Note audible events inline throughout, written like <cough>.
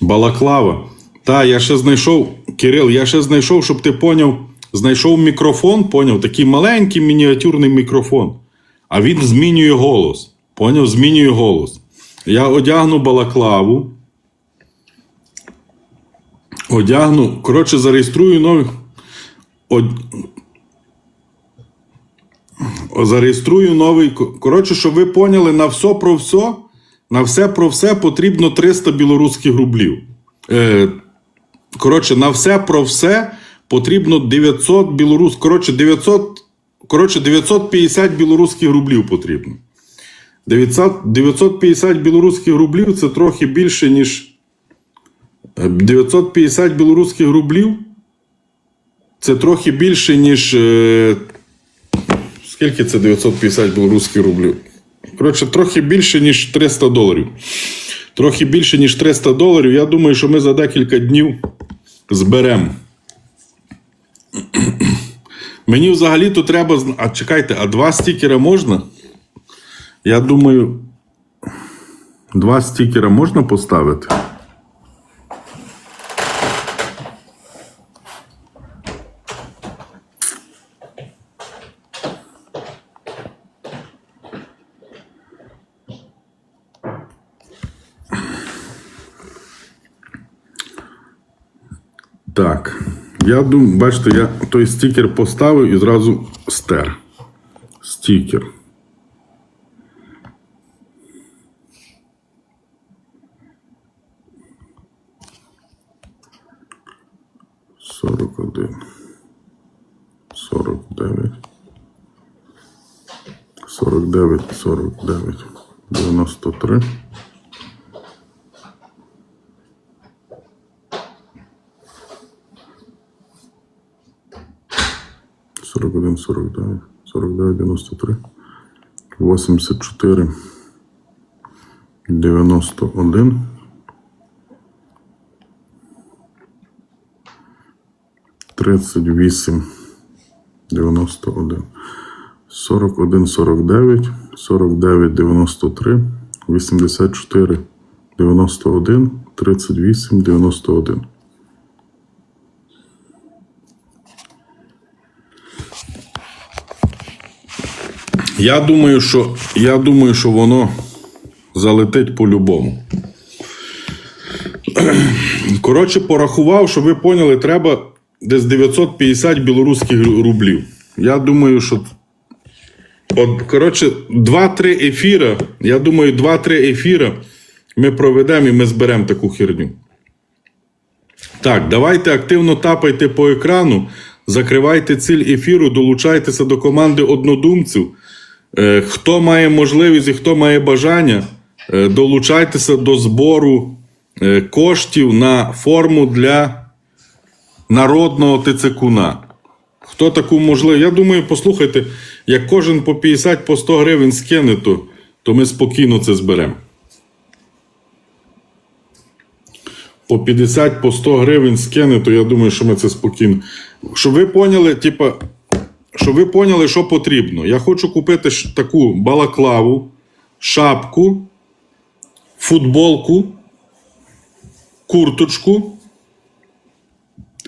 Балаклава. Та, я ще знайшов, Кирил, я ще знайшов, щоб ти поняв, знайшов мікрофон, поняв, такий маленький мініатюрний мікрофон. А він змінює голос. Поняв? Змінює голос. Я одягну балаклаву. Одягну. Коротше, зареєструю новий. Од... Зареєструю новий. Коротше, щоб ви поняли, на все про все, на все про все потрібно 300 білоруських рублів. Е, коротше, на все про все потрібно 900 білорус. Коротше, 900, коротше, 950 білоруських рублів потрібно. 900, 950 білоруських рублів це трохи більше, ніж. е, 950 білоруських рублів це трохи більше, ніж. Е, скільки це 950 білоруських рублів? Коротше, трохи більше, ніж 300 доларів. Трохи більше, ніж 300 доларів. Я думаю, що ми за декілька днів зберемо. <clears throat> Мені взагалі-то треба. А чекайте, а два стікера можна? Я думаю, два стікера можна поставити? Так. Я думаю, бачите, я той стікер поставив і зразу стер. Стікер. Сорок один. Сорок дев'ять. Сорок дев'ять, сорок дев'ять. Дев'яносто три. 41, 49, 49, 93, 84, 91, 38, 91, 41, 49, 49, 93, 84, 91, 38, 91. Я думаю, що, я думаю, що воно залетить по-любому. <clears throat> Коротше, порахував, щоб ви поняли, треба десь 950 білоруських рублів. Я думаю, що. От, коротше, 2-3 ефіра. Я думаю, 2-3 ефіра ми проведемо і ми зберемо таку херню. Так, давайте активно тапайте по екрану, закривайте ціль ефіру, долучайтеся до команди однодумців. Е, Хто має можливість і хто має бажання, е, долучайтеся до збору е, коштів на форму для народного тицекуна. Хто таку можливість? Я думаю, послухайте, як кожен по 50 по 100 гривень скине, то, то ми спокійно це зберемо. По 50 по 100 гривень скине, то я думаю, що ми це спокійно. Щоб ви поняли, типа, щоб ви поняли, що потрібно. Я хочу купити таку балаклаву, шапку, футболку, курточку,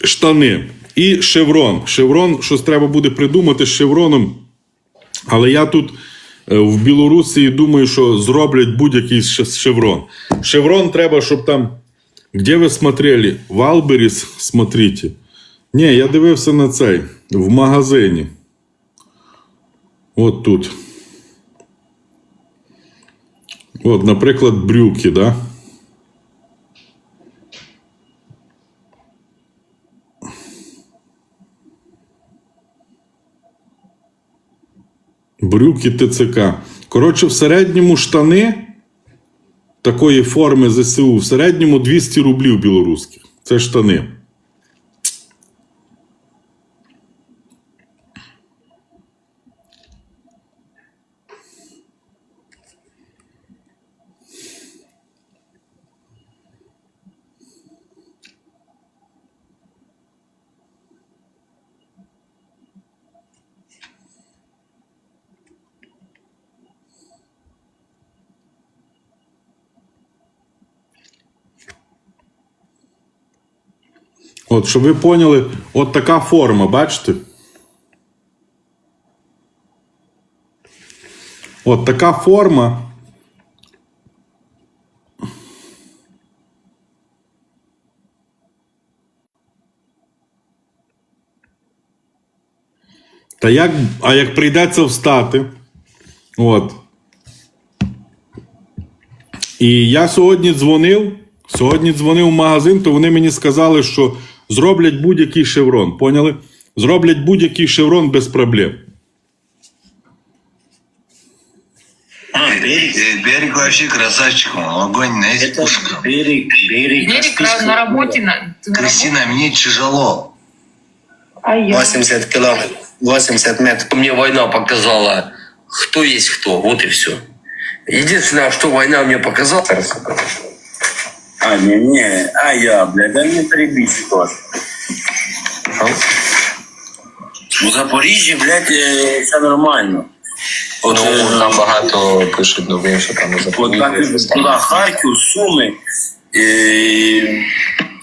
штани і шеврон. Шеврон, щось треба буде придумати з шевроном. Але я тут е, в Білорусі думаю, що зроблять будь-який шеврон. Шеврон треба, щоб там. Где ви смотрели? Валберіс смотрите. Ні, я дивився на цей в магазині. От тут. От, наприклад, брюки, да? Брюки ТЦК. Коротше, в середньому штани такої форми ЗСУ в середньому 200 рублів білоруських. Це штани. От, щоб ви поняли, от така форма, бачите? От така форма. Та як, а як прийдеться встати, от. І я сьогодні дзвонив, сьогодні дзвонив в магазин, то вони мені сказали, що зроблять будь-який шеврон. Поняли? Зроблять будь-який шеврон без проблем. А, берег, Берег вообще красавчик, он огонь, знаете, это пушка. берег, берег. Берег Каспийского на работе на, на Кристина, мне тяжело. А я? 80 километров, 80 метров. Мне война показала, кто есть кто. Вот и все. Единственное, что война мне показала, А, не, не, а я, блядь, да не прибить тоже. У Запоріжжі, блядь, е, все нормально. От, ну, е, там багато пишуть новин, що там от так, туди Харків, Суми, е,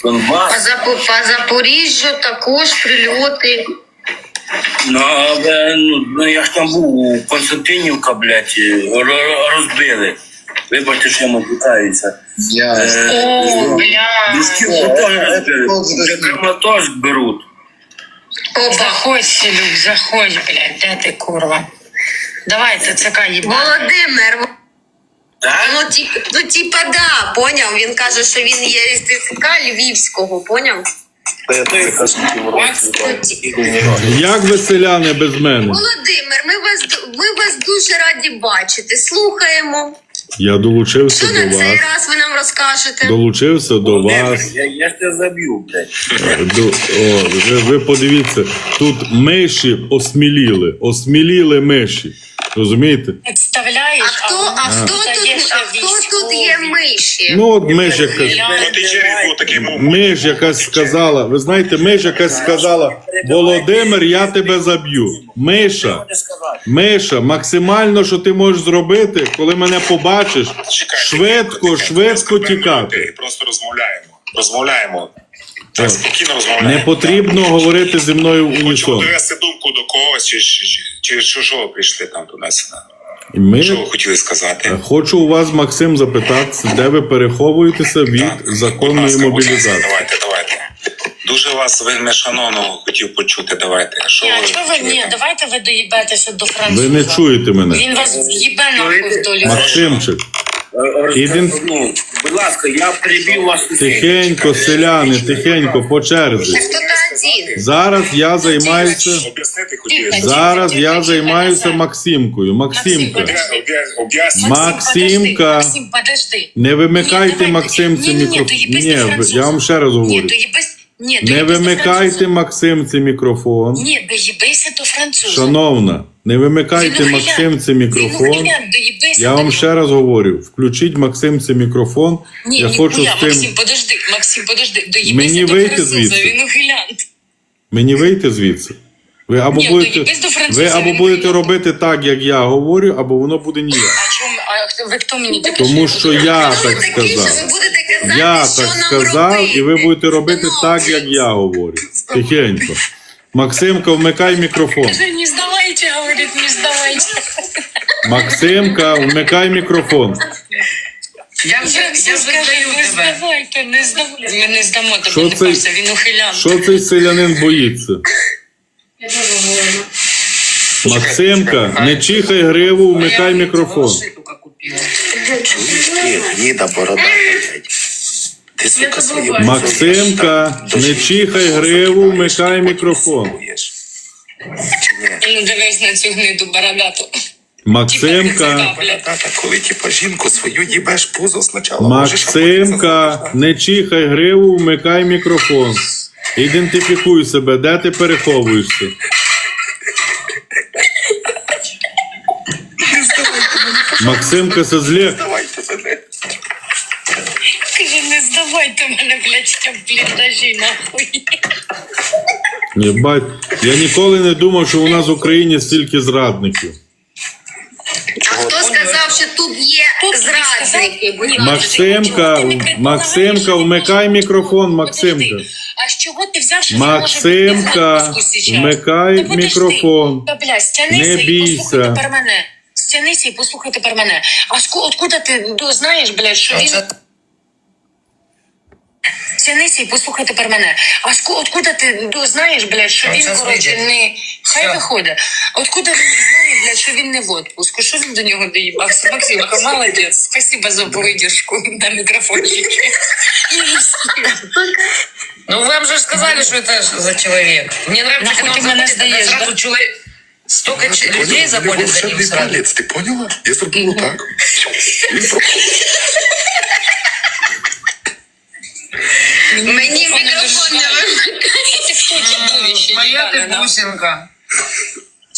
По, Донбас. Запо- по Запоріжжю також прильоти. Ну, але, ну, ну, я ж там був у Константинівка, блядь, е, ро- розбили. Вибачте, що я матюкаюся. Е, О, бля. Краматорськ беруть. Опа. Заходь, Селюк, заходь, блядь, де ти, курва? Давай, ТЦК їбана. Володимир, Так? ну, тип, ну типа да, поняв. Він каже, що він є із ТЦК Львівського, поняв? Як ви селяни без мене? Володимир, ми вас ми вас дуже раді бачити. Слухаємо. Я долучився Що на до цей вас. раз ви нам розкажете? Долучився до вас. Я, я ж тебе заб'ю, блядь. До, о, ви, ви подивіться, тут миші осміліли, осміліли миші. Розумієте? Представляєш? А хто, а хто тут, а хто тут є миші? Ну, от миш якась, миш якась сказала. Ви знаєте, миш якась сказала: Володимир, я тебе заб'ю. Миша, Миша, максимально, що ти можеш зробити, коли мене побачиш, швидко, швидко тікати. Просто розмовляємо. Розмовляємо. Так, спокійно Не розмовляємо. потрібно говорити зі мною в Хочемо довести думку до когось, чи, чи, чи, що прийшли там до нас? І Ми Що ви хотіли сказати? Хочу у вас, Максим, запитати, де ви переховуєтеся від Так, законної ласка, будь ласка, мобілізації. Давайте, давайте. Дуже вас вельми шановно хотів почути. Давайте. Що Ні, ви ви хотіли ні? там? Давайте ви доїбетеся до француза. Ви не чуєте мене. Він вас в'їбе нахуй вдолі. Максимчик, Ну, будь ласка, я прибив вас. тихенько, селяни, тихенько, по черзі. Хто то один? Зараз я займаюся. Об'яснити хотіли? Тихо. Зараз я займаюся Максимкою. Максимка. Об'я- об'я- Об'ясніть. Максимка. Максим, подожди. Не вимикайте. Максимці мікрофон. Ні, я вам ще раз Ні, говорю. доїбись. Ні, Не доїбись до вимикайте француза. Максимці мікрофон. Ні, доїбися до француза. Шановна, не вимикайте Він Максимці мікрофон. Я вам ще раз говорю: включіть Максимці мікрофон. Ні, Я ніхуя, хочу з тим. Максим, подожди, Максим, подожди, доїбися Мені до вийти француза, звідси? він ухилян. Мені вийти звідси. Ви або Ні, будете, до француза, ви або будете робити так, як я говорю, або воно буде ніяк. А чому, а хто- ви хто мені таке? Тому що я так сказав. Я так сказав, і ви будете робити так, як я говорю. Тихенько. Максимка, вмикай мікрофон. Не здавайте, говорить, не здавайте. Максимка, вмикай мікрофон. Я вже, я вже скажу, не здавайте, не здавайте. Ми не здамо Що тобі, не це- парся, він ухилян. Що цей селянин боїться? Максимка, не чихай гриву, вмикай мікрофон. Ти гніда борода, блядь. Ти, сука, свої Максимка, не чихай гриву, вмикай мікрофон. Ну дивись на цю гниду бородату. Максимка, коли типа жінку свою їбеш пузо спочатку. Максимка, не чихай гриву, вмикай мікрофон. Ідентифікуй себе, де ти переховуєшся. Максимка це зле. Давайте мене. Каже, не здавайте мене, блядь, в бліндажі, нахуй. Єбать, я ніколи не думав, що у нас в Україні стільки зрадників. А хто сказав, що тут є тобі зрадники? Будь ласка. Максимка, Максимка, вмикай мікрофон? Максимка. Подожди. А з чого ти взяв, що Максимка, вмикай мікрофон. Та, бля, стянися Не і бійся. послухай тепер мене. Стянися і послухай тепер мене. А ску- откуда ти ну, знаєш, блядь, що він... Стянися і послухай тепер мене. А ску- откуда ти ну, знаєш, блядь, що Он він, щас коротше, вийде. не... Хай Всё. виходить. Откуда він знає, блядь, що він не в отпуску? Що він до нього доїбався? Максимка, молодець. Спасибо за выдержку на микрофончике. <laughs> Ну вам же сказали, что это за человек. Мне нравится, Нахуй когда ты он меня заходит, сдаешь, тогда сразу да? человек... Столько ч- Поняла? людей Не заходит за ним волшебний сразу. палець, ти поняла? Я зробила так. Він про- Мені мікрофон не Ти? Моя нахуй? бусинка.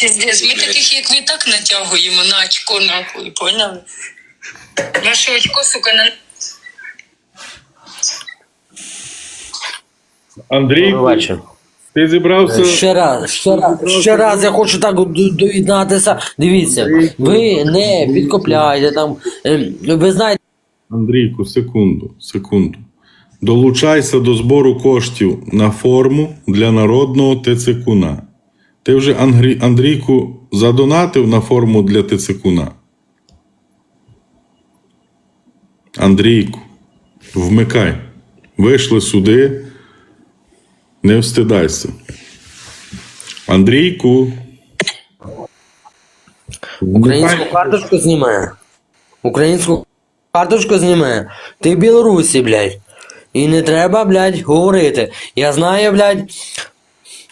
Ми таких, як ви, так натягуємо на очко, нахуй, поняли? Наше очко, сука, на... Андрій, ти зібрався. Ще раз, ще раз, ще раз я хочу так до- доєднатися. Дивіться, ви не підкопляєте там. ем, Ви знаєте, Андрійку, секунду, секунду. Долучайся до збору коштів на форму для народного ТЦКуна. Ти вже Андрійку задонатив на форму для ТЦКуна? Андрійку, вмикай. Вийшли сюди. Не встидайся. Андрійку. українську карточку знімає. Українську карточку знімає. Ти в Білорусі, блядь. І не треба, блядь, говорити. Я знаю, блядь.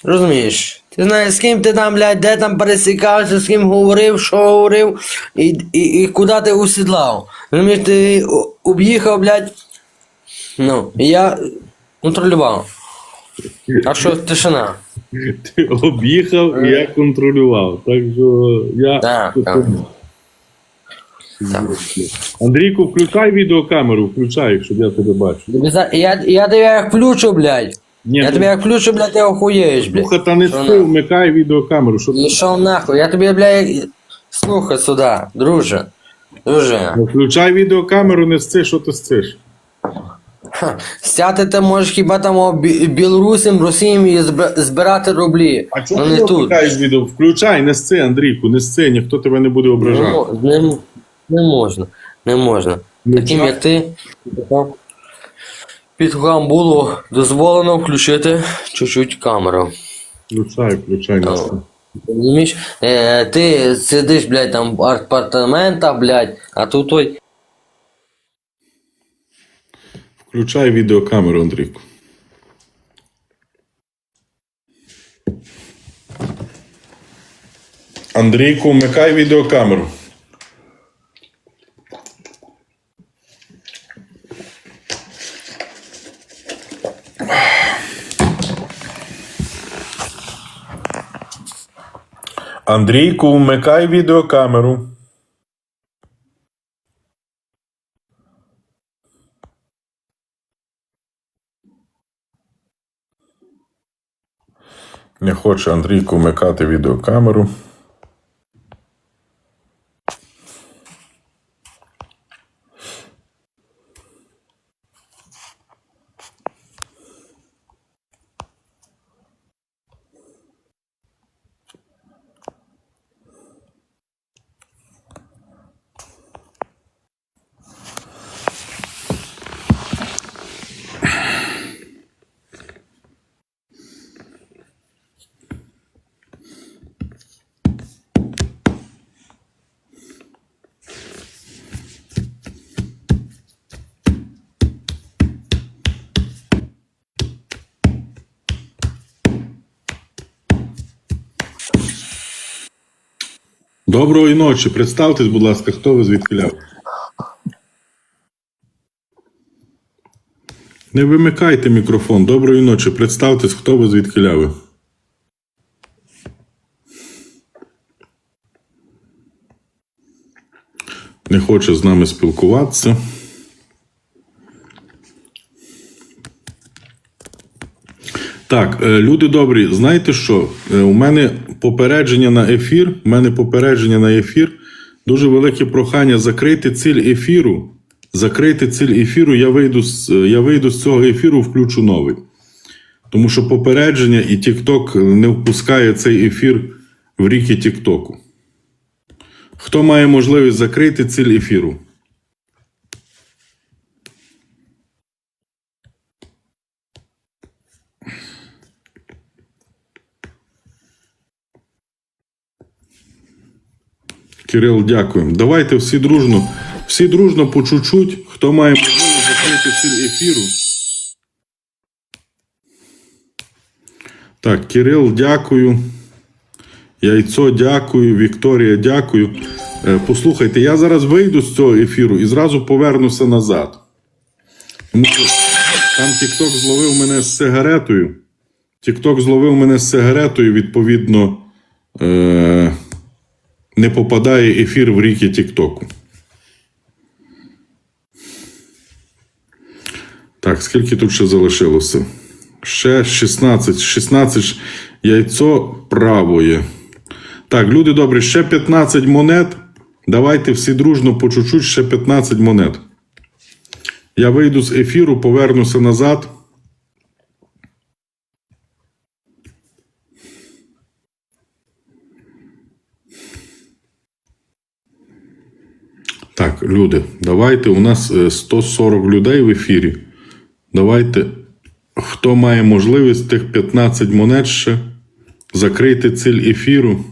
Розумієш? Ти знаєш, з ким ти там, блядь, де там пересікався, з ким говорив, що говорив, і, і, і куди ти усідлав. Розумієш, ти об'їхав, блядь. Ну, і я контролював. Так що тишина. Ти об'їхав і я контролював. Так що я. Так, так. Андрійку, включай відеокамеру, включай, щоб я тебе. Тобі Я, я тебе як включу, блядь. Ні, я ну- тебе як включу, блядь, ти охуєєш, блядь. Слухай, та не Що спи, на- вмикай відеокамеру, щоб І що нахуй? Я тобі, блядь, слухай сюди, друже. Друже. включай відеокамеру, не сци, що ти сциш. Ха, Стяти ти можеш хіба там о, бі- білорусам, росіям і зб- збирати рублі. А чому ну ти не не тут. вмикаєш відео? Включай, не сци, Андрійку, не сци, ніхто тебе не буде ображати. не, м- не можна. Не можна. Таким як ти, підхам було дозволено включити чуть-чуть камеру. Включай, включай, не. Розумієш? Е, ти сидиш, блядь, там в апартаментах, блядь, а тут той. Включай відеокамеру, Андрійку. Андрійку, вмикай відеокамеру. Андрійку, вмикай відеокамеру. Не хоче Андрійку вмикати відеокамеру. Доброї ночі. Представтесь, будь ласка, хто ви звідкиля? Не вимикайте мікрофон. Доброї ночі. Представтесь, хто ви звідкиляви. Не хоче з нами спілкуватися. Так, е, люди добрі, знаєте що? Е, У мене попередження на ефір. У мене попередження на ефір. Дуже велике прохання закрити ціль ефіру. Закрити ціль ефіру. Я вийду з, я вийду з цього ефіру, включу новий. Тому що попередження і TikTok не впускає цей ефір в ріки Тіктоку. Хто має можливість закрити ціль ефіру? Кирил, дякую. Давайте всі дружно, всі дружно по чуть-чуть. Хто має можливість закрити ціль ефіру? Так, Кирил, дякую. Яйцо, дякую. Вікторія, дякую. Е, Послухайте, я зараз вийду з цього ефіру і зразу повернуся назад. Там TikTok зловив мене з сигаретою. TikTok зловив мене з сигаретою, відповідно, е- не попадає ефір в ріки Тіктоку. Так, скільки тут ще залишилося? Ще 16. 16 яйцо правоє. Так, люди добрі, ще 15 монет. Давайте всі дружно по чуть-чуть ще 15 монет. Я вийду з ефіру, повернуся назад. Так, люди, давайте. У нас е, 140 людей в ефірі. Давайте, хто має можливість тих 15 монет ще закрити ціль ефіру.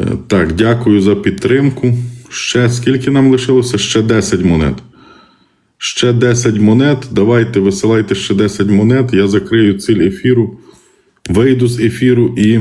Е, Так, дякую за підтримку. Ще скільки нам лишилося? Ще 10 монет. Ще 10 монет. Давайте висилайте ще 10 монет. Я закрию ціль ефіру. Вийду з ефіру і.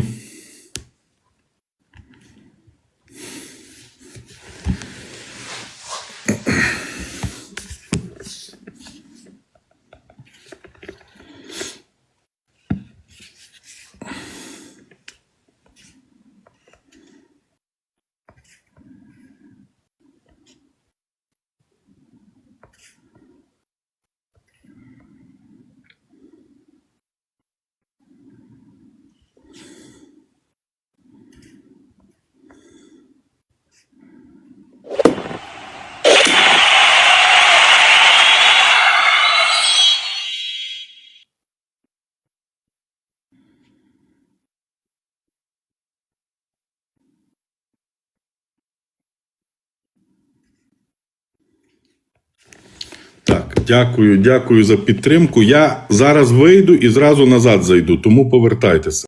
Так, дякую, дякую за підтримку. Я зараз вийду і зразу назад зайду, тому повертайтеся.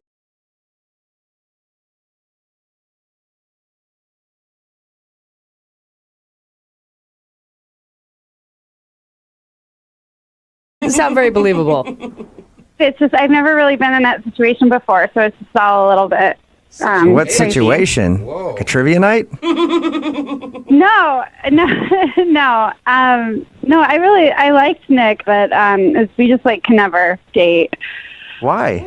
sound very believable. It's just I've never really been in that situation before, so it's just all a little bit. Um, What crazy. situation? Like a trivia night? <laughs> No, no, <laughs> no. Um, no, I really I liked Nick, but um, it's, we just like can never date. Why?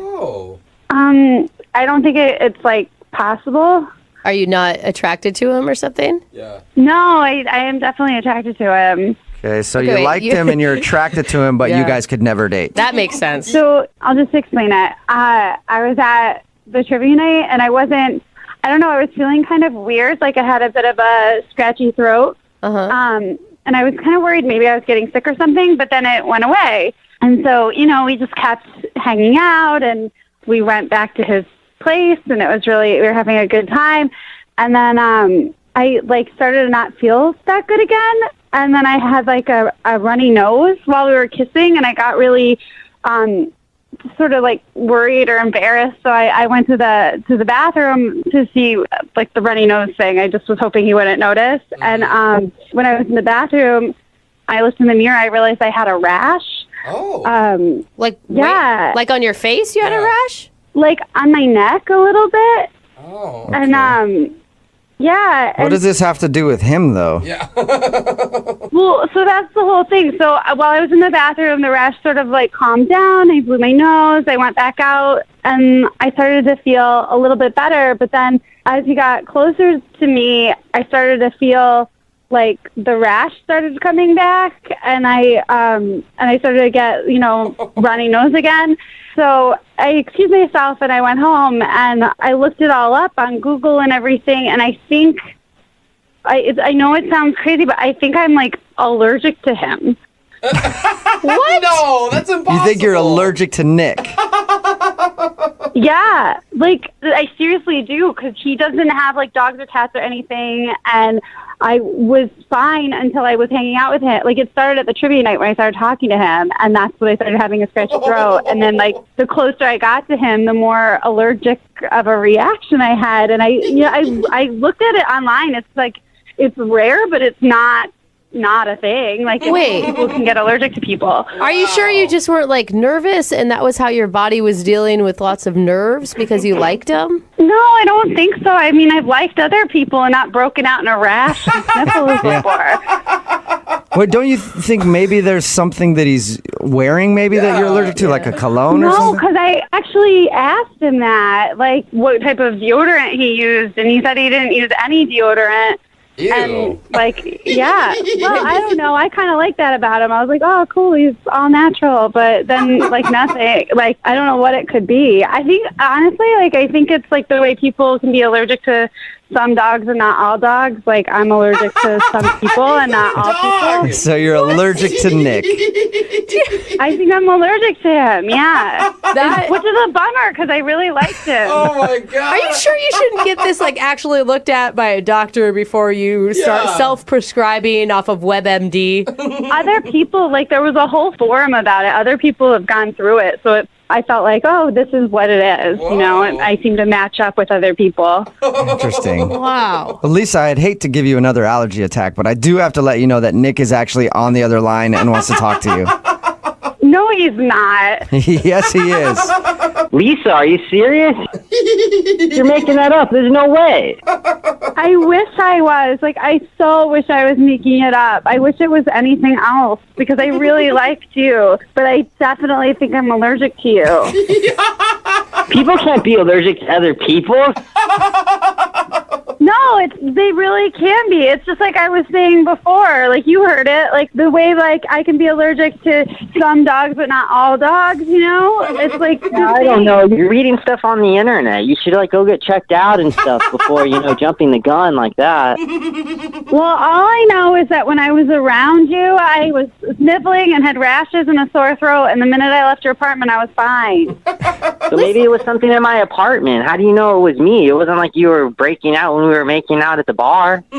Um, I don't think it, it's like possible. Are you not attracted to him or something? Yeah. No, I I am definitely attracted to him. Okay, so Okay, you wait, liked you- him and you're <laughs> attracted to him, but you guys could never date. That makes sense. So I'll just explain it. Uh, I was at the trivia night, and I wasn't. I don't know. I was feeling kind of weird, like I had a bit of a scratchy throat. Uh huh. Um, and I was kind of worried maybe I was getting sick or something, but then it went away. And so, you know, we just kept hanging out and we went back to his place and it was really, we were having a good time. And then, um, I like started to not feel that good again. And then I had like a, a runny nose while we were kissing and I got really, um, sort of like worried or embarrassed. So I, I went to the to the bathroom to see like the runny nose thing. I just was hoping he wouldn't notice. And um, when I was in the bathroom, I looked in the mirror. I realized I had a rash. Oh. Um, Like Yeah. wait, like on your face, you had a rash. like on my neck a little bit. Oh. And um, yeah. What and- does this have to do with him, though? Yeah. <laughs> Well, so that's the whole thing. So uh, while I was in the bathroom, the rash sort of like calmed down. I blew my nose. I went back out, and I started to feel a little bit better. But then, as he got closer to me, I started to feel like the rash started coming back, and I um and I started to get you know runny nose again. So I excused myself and I went home and I looked it all up on Google and everything, and I think I it, I know it sounds crazy, but I think I'm like allergic to him. <laughs> What? No, that's impossible. You think you're allergic to Nick? <laughs> Yeah, like I seriously do because he doesn't have like dogs or cats or anything, and I was fine until I was hanging out with him. Like it started at the trivia night when I started talking to him, and that's when I started having a scratchy throat. And then like the closer I got to him, the more allergic of a reaction I had. And I, you know, I I looked at it online. It's like it's rare, but it's not not a thing. Like Wait. people can get allergic to people. Are you sure you just weren't like nervous and that was how your body was dealing with lots of nerves because you liked them? No, I don't think so. I mean, I've liked other people and not broken out in a rash and sniffles <laughs> before. Wait, don't you think maybe there's something that he's wearing, maybe that you're allergic to, like a cologne or No, something? because I actually asked him that, like, what type of deodorant he used, and he said he didn't use any deodorant. And like, yeah, well, I don't know. I kind of like that about him. I was like, oh, cool, he's all natural. But then, like, nothing. Like, I don't know what it could be. I think honestly, like, I think it's like the way people can be allergic to some dogs and not all dogs. Like, I'm allergic to some people and not all people. So you're allergic to Nick. I think I'm allergic to him. Yeah, That- which is a bummer because I really liked him. Oh my god. Are you sure you shouldn't get this like actually looked at by a doctor before you start Yeah. self-prescribing off of WebMD? <laughs> other people like there was a whole forum about it other people have gone through it so it, i felt like oh this is what it is you know and i seem to match up with other people Interesting. <laughs> Wow. Well, Lisa, I'd hate to give you another allergy attack, but I do have to let you know that Nick is actually on the other line and wants to talk to <laughs> no he's not <laughs> yes, he is. Lisa, are you serious? You're making that up. There's no way. i wish i was like i so wish i was making it up i wish it was anything else because i really <laughs> liked you but i definitely think i'm allergic to you <laughs> People can't be allergic to other people. No, it's they really can be. It's just like I was saying before, like you heard it, like the way like I can be allergic to some dogs but not all dogs, you know? It's like <laughs> I don't know. You're reading stuff on the internet. You should like go get checked out and stuff before you know jumping the gun like that. <laughs> Well, all I know is that when I was around you, I was sniffling and had rashes and a sore throat, and the minute I left your apartment, I was fine. <laughs> So maybe it was something in my apartment. How do you know it was me? It wasn't like you were breaking out when we were making out at the bar. <laughs>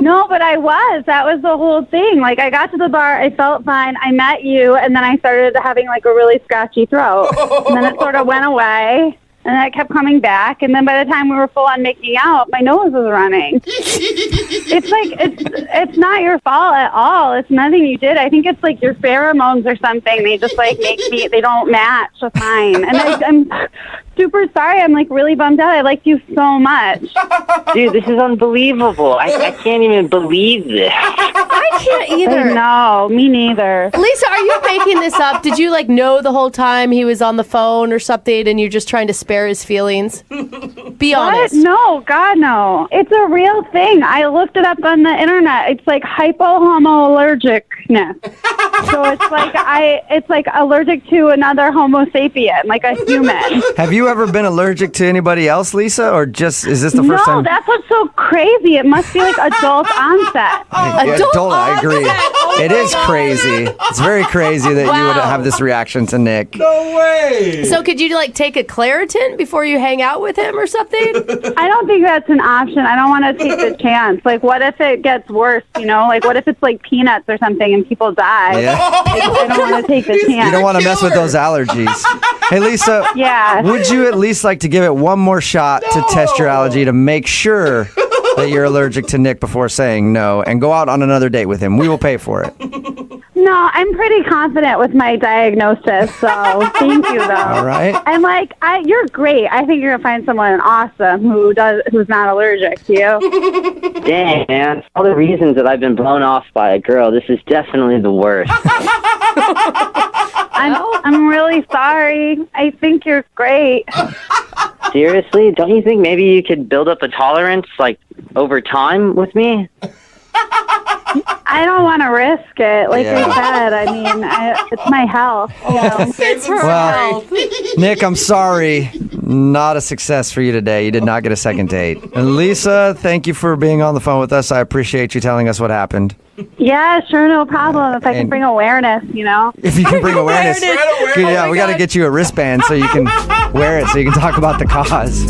No, but I was. That was the whole thing. Like I got to the bar, I felt fine. I met you, and then I started having like a really scratchy throat, and then it sort of went away. And then it kept coming back, and then by the time we were full on making out, my nose was running. <laughs> it's like it's it's not your fault at all. It's nothing you did. I think it's like your pheromones or something. They just like make me. They don't match with mine, and I, I'm super sorry. I'm like really bummed out. I liked you so much. Dude, this is unbelievable. I, I can't even believe this. I can't either. No, me neither. Lisa, are you making this up? Did you like know the whole time he was on the phone or something and you're just trying to spare his feelings? Be What? honest. No, God, no. It's a real thing. I looked it up on the internet. It's like hypohomoallergicness. so it's like <laughs> I, it's like allergic to another Homo sapien, like a human. Have you ever been allergic to anybody else, Lisa, or just is this the first no, time? that's what's so crazy. It must be like adult <laughs> onset. Oh, yeah, Adult totally, I agree. onset. Oh it is crazy. It's very crazy that you would have this reaction to Nick. No way. So could you like take a Claritin before you hang out with him or something? I don't think that's an option. I don't want to take the <laughs> chance. Like, what if it gets worse? You know, like what if it's like peanuts or something and people die? Yeah. I don't want to <laughs> take the chance. You don't want to mess with those allergies. <laughs> Hey, Lisa. Yeah. Would you at least like to give it one more shot to test your allergy to make sure that you're allergic to Nick before saying no and go out on another date with him? We will pay for it. No, I'm pretty confident with my diagnosis, so thank you though. All right. And like, I, you're great. I think you're gonna find someone awesome who does who's not allergic to you. <laughs> Dang, man. All the reasons that I've been blown off by a girl, this is definitely the worst. <laughs> I'm I'm really sorry. I think you're great. <laughs> Seriously? Don't you think maybe you could build up a tolerance, like, over time with me? I don't want to risk it. Like Yeah. I said, I mean, I, it's my health. You know? <laughs> it's her Well, health. Nick, I'm sorry. Not a success for you today. You did not get a second date. And Lisa, thank you for being on the phone with us. I appreciate you telling us what happened. Yeah, sure, no problem. If I can And- bring awareness, you know. If you can bring <laughs> awareness, awareness. Good, yeah, Oh my we got to God. get you a wristband so you can wear it so you can talk about the cause.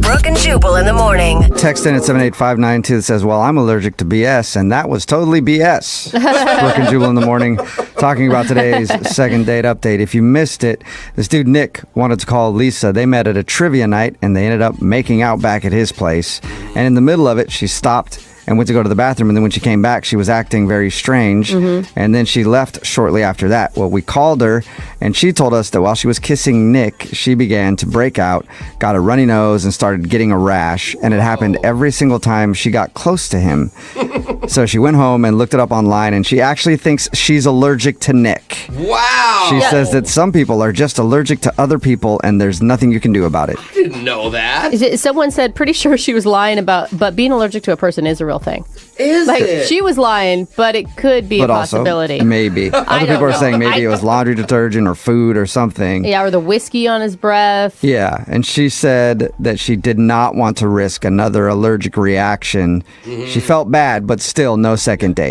Brooke and Jubal in the morning. Text in at 78592 that says, Well, I'm allergic to BS, and that was totally BS. <laughs> Brooke and Jubal in the morning talking about today's second date update. If you missed it, this dude Nick wanted to call Lisa. They met at a trivia night and they ended up making out back at his place. And in the middle of it, she stopped and went to go to the bathroom. And then when she came back, she was acting very strange. Mm-hmm. And then she left shortly after that. Well, we called her and she told us that while she was kissing Nick, she began to break out, got a runny nose, and started getting a rash. And it happened oh. every single time she got close to him. <laughs> so she went home and looked it up online and she actually thinks she's allergic to Nick. Wow. She says that some people are just allergic to other people and there's nothing you can do about it. didn't know that. Someone said, pretty sure she was lying about, but being allergic to a person is a real thing. Is Like, it? she was lying, but it could be but a also, possibility. maybe. Other don't people are saying maybe I- it was laundry detergent or food or something. Yeah, or the whiskey on his breath. Yeah, and she said that she did not want to risk another allergic reaction. Mm-hmm. She felt bad, but still no second date.